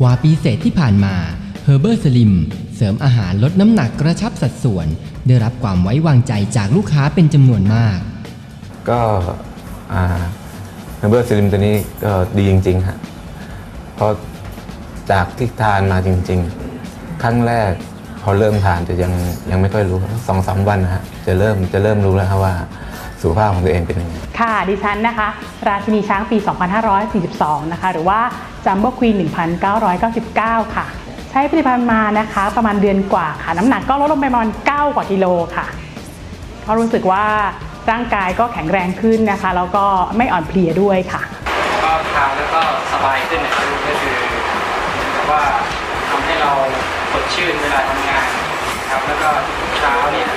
กว่าปีเศษที่ผ่านมา h e r b e r Slim เสริมอาหารลดน้ำหนักกระชับสัดส่วน ได้รับความไว้วางใจจากลูกค้าเป็นจำนวนมาก ก็เบอร์สลิมตัวนี้ก็ดีจริงๆฮะเพราะจากที่ทานมาจริง ๆ ครั้งแรกพอเริ่มทานจะยังยังไม่ค่อยรู้สองสามวันนะฮะจะเริ่มจะเริ่มรู้แล้วครับว่า สุขภาพของตัวเองเป็นยังไง ค่ะ ดิฉันนะคะ ราชินีช้างปี 2542 นะคะ หรือว่าจัมโบ้ควีน 1999 ค่ะ ใช้ผลิตภัณฑ์มานะคะ ประมาณเดือนกว่าค่ะ น้ำหนักก็ลดลงไปประมาณ 9 กว่ากิโลค่ะ ก็รู้สึกว่าร่างกายก็แข็งแรงขึ้นนะคะ แล้วก็ไม่อ่อนเพลียด้วยค่ะ ก็ทานแล้วก็สบายขึ้นนะครับก็คือเหมือนกับว่าทำให้เราสดชื่นเวลาทำงานครับแล้วก็ทุกเช้าเนี่ย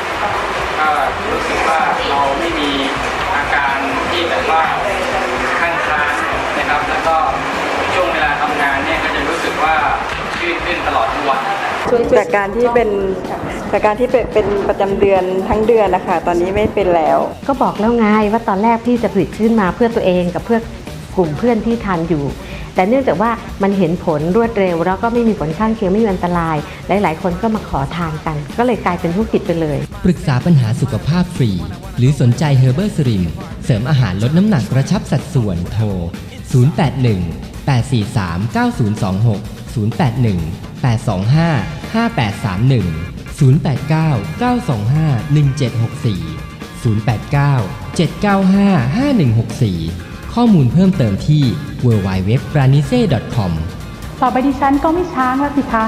ก็รู้สึกว่าเราไม่มีอา ขึ้นตลอดทั้งวันจากการที่เป็นจากการที่เป็นเป็นประจำเดือนทั้งเดือนนะคะตอนนี้ไม่เป็นแล้ว ก็บอกแล้วไงว่าตอนแรกพี่จะผลิตขึ้นมาเพื่อตัวเองกับเพื่อกลุ่มเพื่อนที่ทานอยู่ แต่เนื่องจากว่ามันเห็นผลรวดเร็ว แล้วก็ไม่มีผลข้างเคียงไม่มีอันตราย หลาย ๆ คนก็มาขอทานกัน ก็เลยกลายเป็นธุรกิจไปเลย ปรึกษาปัญหาสุขภาพฟรี หรือสนใจ h e r b e r Slim เสริมอาหารลดน้ำหนักกระชับสัดส่วนโทร 081 843 9026 081 825 5831 089 925 1764 089 795 5164 ข้อมูลเพิ่มเติมที่ www.pranise.com ต่อไปดิฉันก็ไม่ช้างแล้วสิคะ